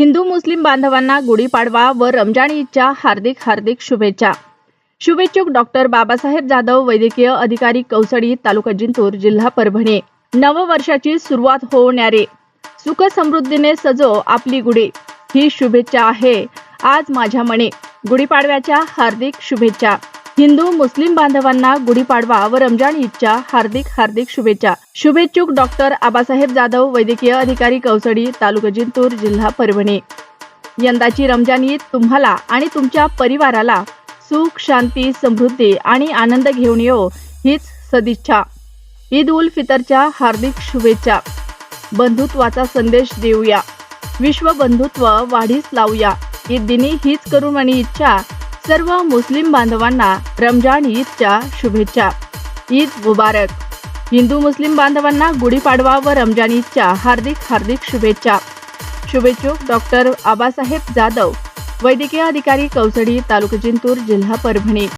हिंदू मुस्लिम बांधवांना गुढीपाडवा व रमजान ईदच्या हार्दिक हार्दिक शुभेच्छा. शुभेच्छुक डॉक्टर बाबासाहेब जाधव वैद्यकीय अधिकारी कौसडी तालुका जिंतूर जिल्हा परभणी. नववर्षाची सुरुवात होणारे. सुख समृद्धीने सजो आपली गुढी. ही शुभेच्छा आहे. आज माझ्या मने. गुढीपाडव्याच्या हार्दिक शुभेच्छा. हिंदू मुस्लिम बांधवांना गुढीपाडवा व रमजान ईदच्या हार्दिक हार्दिक शुभेच्छा. शुभेच्छुक डॉक्टर आबासाहेब जाधव वैद्यकीय अधिकारी कौसडी तालुका जिंतूर जिल्हा परभणी. यंदाची रमजान ईद तुम्हाला आणि तुमच्या परिवाराला सुख शांती समृद्धी आणि आनंद घेऊन येऊ हीच सदिच्छा. ईद उल फितरच्या हार्दिक शुभेच्छा. बंधुत्वाचा संदेश देऊया. विश्व बंधुत्व वाढीस लावूया. ईद दिनी हीच करू आणि इच्छा सर्व मुस्लिम बांधवांना रमजान ईदच्या शुभेच्छा. ईद मुबारक. हिंदू मुस्लिम बांधवांना गुढीपाडवा व रमजान ईदच्या हार्दिक हार्दिक शुभेच्छा. शुभेच्छुक डॉक्टर आबासाहेब जाधव वैद्यकीय अधिकारी कौसडी तालुका जिंतूर जिल्हा परभणी.